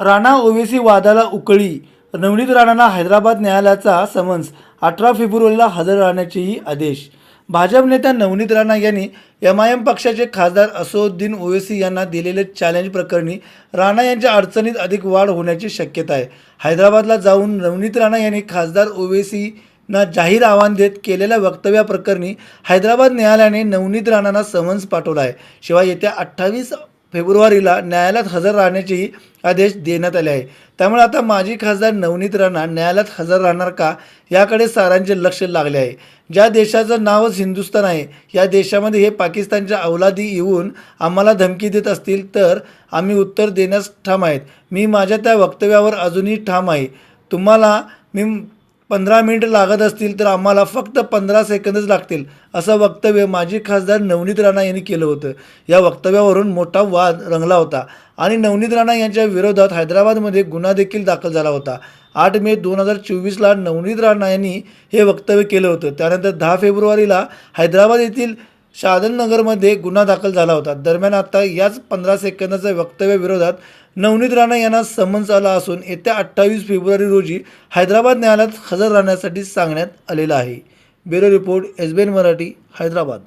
राणा ओवेसी वादाला उकळी. नवनीत राणांना हैदराबाद न्यायालयाचा समन्स. अठरा फेब्रुवारीला हजर राहण्याचेही आदेश. भाजप नेत्या नवनीत राणा यांनी एम आय एम पक्षाचे खासदार असोद्दीन ओवेसी यांना दिलेले चॅलेंज प्रकरणी राणा यांच्या अडचणीत अधिक वाढ होण्याची शक्यता आहे. हैदराबादला जाऊन नवनीत राणा यांनी खासदार ओवेसी ना जाहीर आव्हान देत केलेल्या वक्तव्याप्रकरणी हैदराबाद न्यायालयाने नवनीत राणांना समन्स पाठवला आहे. शिवाय येत्या अठ्ठावीस फेब्रुवारीला न्यायालयात हजर राहण्याचेही आदेश देण्यात आले आहे. त्यामुळे आता माजी खासदार नवनीत राणा न्यायालयात हजर राहणार का? याकडे सारांचे लक्ष लागले आहे. ज्या देशाचं नावच हिंदुस्थान आहे या देशामध्ये हे पाकिस्तानच्या अवलादी येऊन आम्हाला धमकी देत असतील तर आम्ही उत्तर देण्यास ठाम आहेत. मी माझ्या त्या वक्तव्यावर अजूनही ठाम आहे. तुम्हाला मी पंधरा मिनिट लागत असतील तर आम्हाला फक्त पंधरा सेकंदच लागतील असं वक्तव्य माजी खासदार नवनीत राणा यांनी केलं होतं. या वक्तव्यावरून मोठा वाद रंगला होता आणि नवनीत राणा यांच्या विरोधात हैदराबादमध्ये गुन्हा देखील दाखल झाला होता. आठ मे दोन हजार चोवीसला नवनीत राणा यांनी हे वक्तव्य केलं होतं. त्यानंतर दहा फेब्रुवारीला हैदराबाद येथील शादनगरमध्ये गुन्हा दाखल झाला होता. दरम्यान आता याच पंधरा सेकंदाच्या वक्तव्याविरोधात नवनीत राणा यांना समन्स आला असून येत्या अठ्ठावीस फेब्रुवारी रोजी हैदराबाद न्यायालयात हजर राहण्यासाठी सांगण्यात आलेलं आहे. Bureau report S B N Marathi Hyderabad.